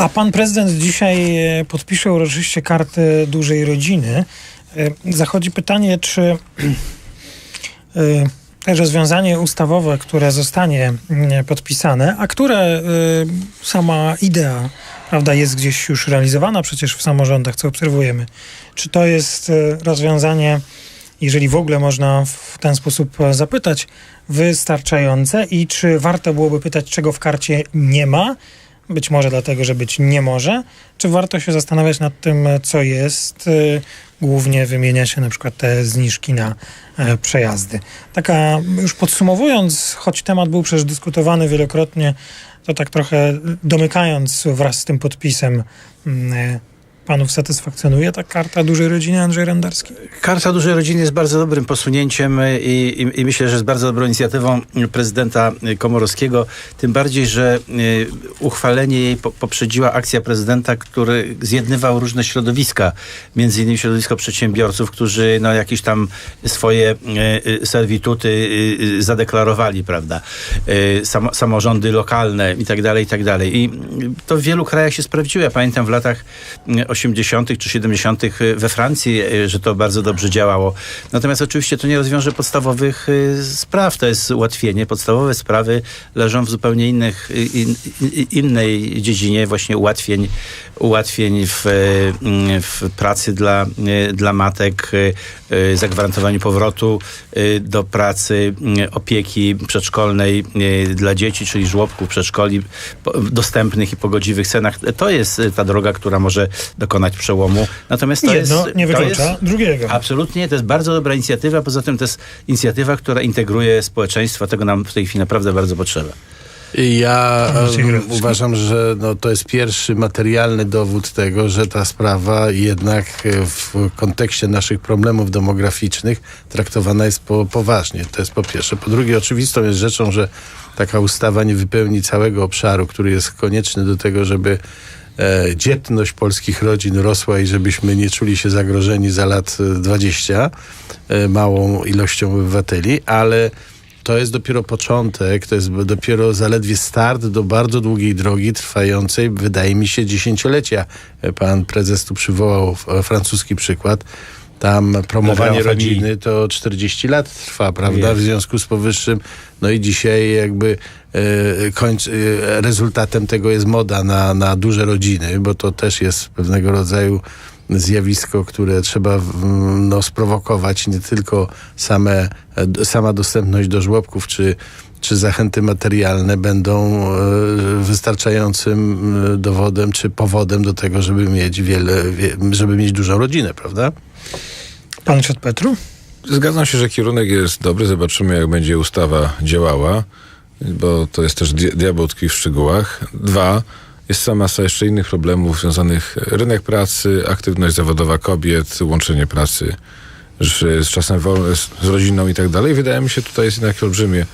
A pan prezydent dzisiaj e, podpisze uroczyście kartę dużej rodziny. E, zachodzi pytanie, czy e, rozwiązanie ustawowe, które zostanie mm, podpisane, a które sama idea prawda, jest gdzieś już realizowana przecież w samorządach, co obserwujemy, czy to jest rozwiązanie, jeżeli w ogóle można w ten sposób zapytać, wystarczające i czy warto byłoby pytać, czego w karcie nie ma, być może dlatego, że być nie może, czy warto się zastanawiać nad tym, co jest? Y, głównie wymienia się na przykład te zniżki na e, przejazdy. Taka, już podsumowując, choć temat był przecież dyskutowany wielokrotnie, to tak trochę domykając wraz z tym podpisem mm, e, panów satysfakcjonuje ta karta dużej rodziny Andrzej Randarski? Karta dużej rodziny jest bardzo dobrym posunięciem i, i, i, myślę, że jest bardzo dobrą inicjatywą prezydenta Komorowskiego. Tym bardziej, że y, uchwalenie jej poprzedziła akcja prezydenta, który zjednywał różne środowiska, między innymi środowisko przedsiębiorców, którzy no, jakieś tam swoje y, y, servituty zadeklarowali, prawda? Sam, samorządy lokalne i tak dalej, i tak. I to w wielu krajach się sprawdziło. Ja pamiętam w latach 80. czy 70. we Francji, e, że to bardzo dobrze działało. Natomiast oczywiście to nie rozwiąże podstawowych e, spraw. To jest ułatwienie. Podstawowe sprawy leżą w zupełnie innych, in, innej dziedzinie właśnie ułatwień, ułatwień w, w pracy dla, dla matek, zagwarantowaniu powrotu do pracy, opieki przedszkolnej dla dzieci, czyli żłobków, przedszkoli dostępnych i po godziwych cenach. To jest ta droga, która może dokonać przełomu. Natomiast to Jedno jest, nie wyklucza jest, drugiego. Absolutnie, to jest bardzo dobra inicjatywa. Poza tym to jest inicjatywa, która integruje społeczeństwo. Tego nam w tej chwili naprawdę bardzo potrzeba. Ja um, uważam, że no, to jest pierwszy materialny dowód tego, że ta sprawa jednak e, w kontekście naszych problemów demograficznych traktowana jest po, poważnie. To jest po pierwsze. Po drugie, oczywistą jest rzeczą, że taka ustawa nie wypełni całego obszaru, który jest konieczny do tego, żeby e, dzietność polskich rodzin rosła i żebyśmy nie czuli się zagrożeni za lat 20 e, małą ilością obywateli, ale to jest dopiero początek, to jest dopiero zaledwie start do bardzo długiej drogi, trwającej, wydaje mi się, dziesięciolecia. Pan prezes tu przywołał francuski przykład. Tam promowanie rodziny to 40 lat trwa, prawda? W związku z powyższym, no i dzisiaj jakby e, końc, e, rezultatem tego jest moda na, na duże rodziny, bo to też jest pewnego rodzaju zjawisko, które trzeba no, sprowokować, nie tylko same, e, sama dostępność do żłobków czy, czy zachęty materialne będą wystarczającym dowodem czy powodem do tego, żeby mieć wiele, żeby mieć dużą rodzinę, prawda? Pan Petru? Zgadzam się, że kierunek jest dobry. Zobaczymy, jak będzie ustawa działała, bo to jest też diabeł tkwi w szczegółach. Dwa, jest sama masa jeszcze innych problemów związanych rynek pracy, aktywność zawodowa kobiet, łączenie pracy z, z czasem wolnym, z, z rodziną i tak dalej. Wydaje mi się, tutaj jest jednak olbrzymie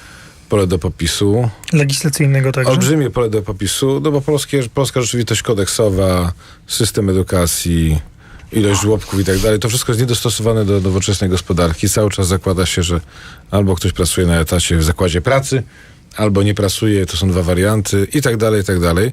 pole do popisu. Legislacyjnego także? Olbrzymie pole do popisu, no bo polskie, polska rzeczywistość kodeksowa, system edukacji, ilość żłobków i tak dalej, to wszystko jest niedostosowane do nowoczesnej gospodarki. Cały czas zakłada się, że albo ktoś pracuje na etacie w zakładzie pracy, albo nie pracuje, to są dwa warianty i tak dalej, i tak dalej.